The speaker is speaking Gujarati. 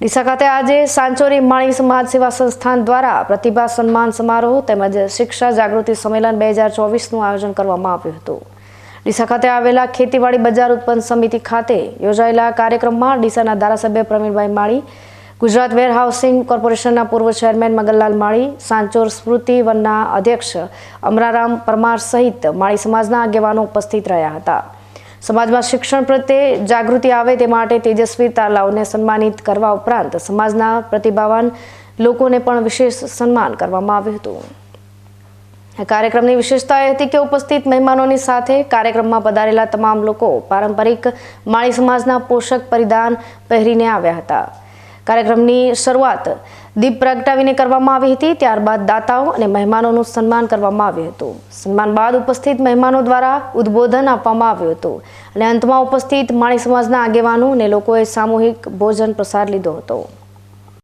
ડીસા ખાતે આજે સાંચોરી માળી સમાજ સેવા સંસ્થાન દ્વારા પ્રતિભા સન્માન સમારોહ તેમજ શિક્ષા જાગૃતિ સંમેલન બે હજાર ચોવીસનું આયોજન કરવામાં આવ્યું હતું. ડીસા ખાતે આવેલા ખેતીવાડી બજાર ઉત્પન્ન સમિતિ ખાતે યોજાયેલા કાર્યક્રમમાં ડીસાના ધારાસભ્ય પ્રવીણભાઈ માળી, ગુજરાત વેરહાઉસિંગ કોર્પોરેશનના પૂર્વ ચેરમેન મગનલાલ માળી, સાંચોર સ્મૃતિ વનના અધ્યક્ષ અમરારામ પરમાર સહિત માળી સમાજના આગેવાનો ઉપસ્થિત રહ્યા હતા. સમાજમાં શિક્ષણ પ્રત્યે જાગૃતિ આવે તે માટે તેજસ્વી તાલાઓને સન્માનિત કરવા ઉપરાંત સમાજના પ્રતિભાવાન લોકોને પણ વિશેષ સન્માન કરવામાં આવ્યું હતું. કાર્યક્રમની વિશેષતા એ હતી કે ઉપસ્થિત મહેમાનોની સાથે કાર્યક્રમમાં પધારેલા તમામ લોકો પારંપરિક માળી સમાજના પોષક પરિધાન પહેરીને આવ્યા હતા. કાર્યક્રમની શરૂઆત દીપ પ્રગટાવીને કરવામાં આવી હતી, ત્યારબાદ દાતાઓ અને મહેમાનોનું સન્માન કરવામાં આવ્યું હતું. સન્માન બાદ ઉપસ્થિત મહેમાનો દ્વારા ઉદ્બોધન આપવામાં આવ્યું હતું અને અંતમાં ઉપસ્થિત માણી સમાજના આગેવાનો અને લોકોએ સામૂહિક ભોજન પ્રસાદ લીધો હતો.